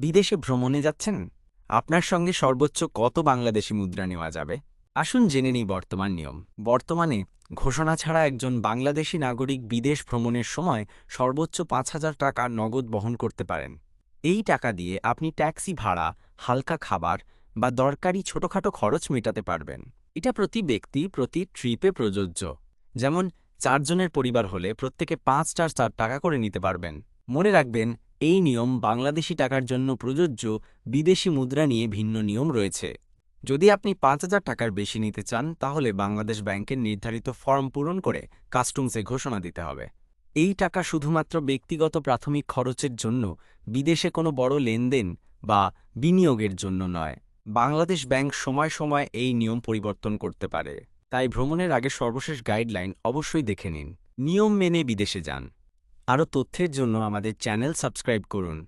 বিদেশে ভ্রমণে যাচ্ছেন? আপনার সঙ্গে সর্বোচ্চ কত বাংলাদেশি মুদ্রা নেওয়া যাবে? আসুন জেনে নিই বর্তমান নিয়ম। বর্তমানে ঘোষণা ছাড়া একজন বাংলাদেশি নাগরিক বিদেশ ভ্রমণের সময় সর্বোচ্চ পাঁচ হাজার টাকা নগদ বহন করতে পারেন। এই টাকা দিয়ে আপনি ট্যাক্সি ভাড়া, হালকা খাবার বা দরকারি ছোটখাটো খরচ মেটাতে পারবেন। এটা প্রতি ব্যক্তি, প্রতি ট্রিপে প্রযোজ্য। যেমন, চারজনের পরিবার হলে প্রত্যেকে পাঁচ চার চার টাকা করে নিতে পারবেন। মনে রাখবেন এই নিয়ম বাংলাদেশি টাকার জন্য প্রযোজ্য, বিদেশি মুদ্রা নিয়ে ভিন্ন নিয়ম রয়েছে। যদি আপনি পাঁচ হাজার টাকার বেশি নিতে চান, তাহলে বাংলাদেশ ব্যাংকের নির্ধারিত ফর্ম পূরণ করে কাস্টমসে ঘোষণা দিতে হবে। এই টাকা শুধুমাত্র ব্যক্তিগত প্রাথমিক খরচের জন্য, বিদেশে কোনো বড় লেনদেন বা বিনিয়োগের জন্য নয়। বাংলাদেশ ব্যাংক সময় সময় এই নিয়ম পরিবর্তন করতে পারে। তাই ভ্রমণের আগে সর্বশেষ গাইডলাইন অবশ্যই দেখে নিন। নিয়ম মেনে বিদেশে যান। আরও তথ্যের জন্য আমাদের চ্যানেল সাবস্ক্রাইব করুন।